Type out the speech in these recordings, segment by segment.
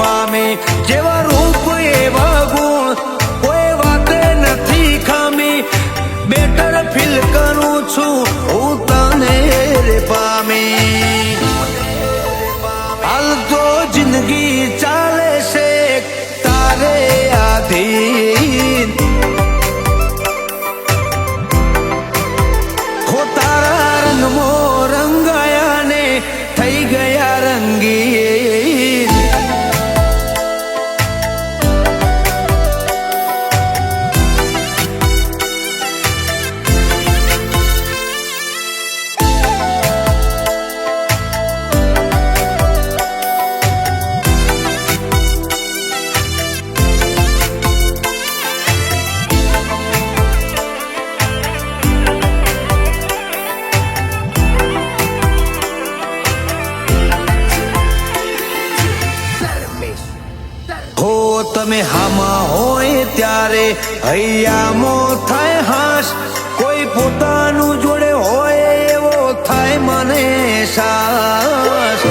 पामे जेवा તમે હામાં હોય ત્યારે હૈયામો થાય હાશ. કોઈ પોતાનું જોડે હોય એવો થાય મને સાસ.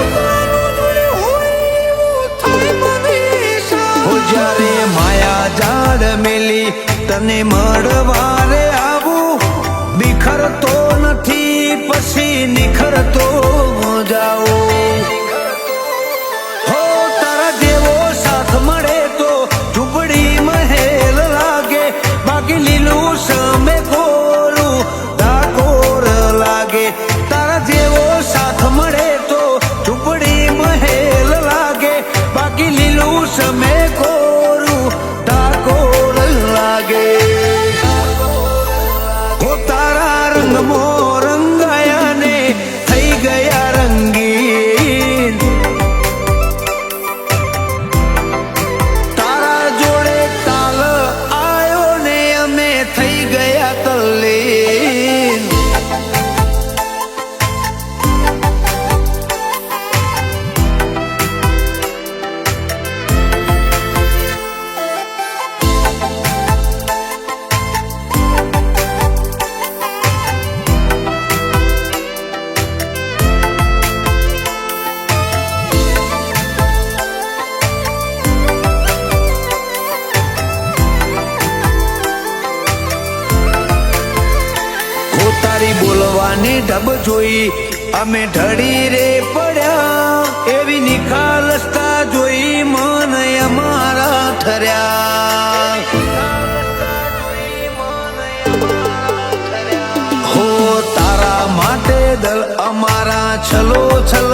જ્યારે માયા ઝાડ મેલી તને મળવારે આવું, બિખરતો નથી, પછી નિખરતો બોલવાની ઢબ જોઈ. અમે ઢળી રે પડ્યા. એવી નિખાલસતા જોઈ મન અમારા ઠર્યા. હો તારા માટે દલ અમારા છલો છલ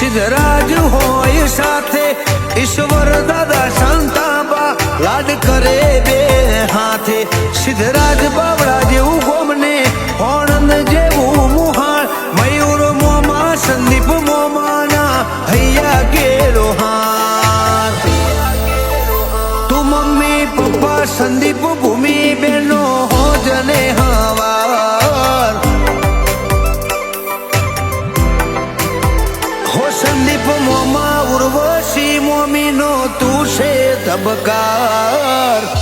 સિદ્ધરાજ હોય સાથે ઈશ્વર દાદા શાંતાબા લાડ કરે બે હાથે. સિદ્ધરાજ બાવળા નો તું છે તબકાર.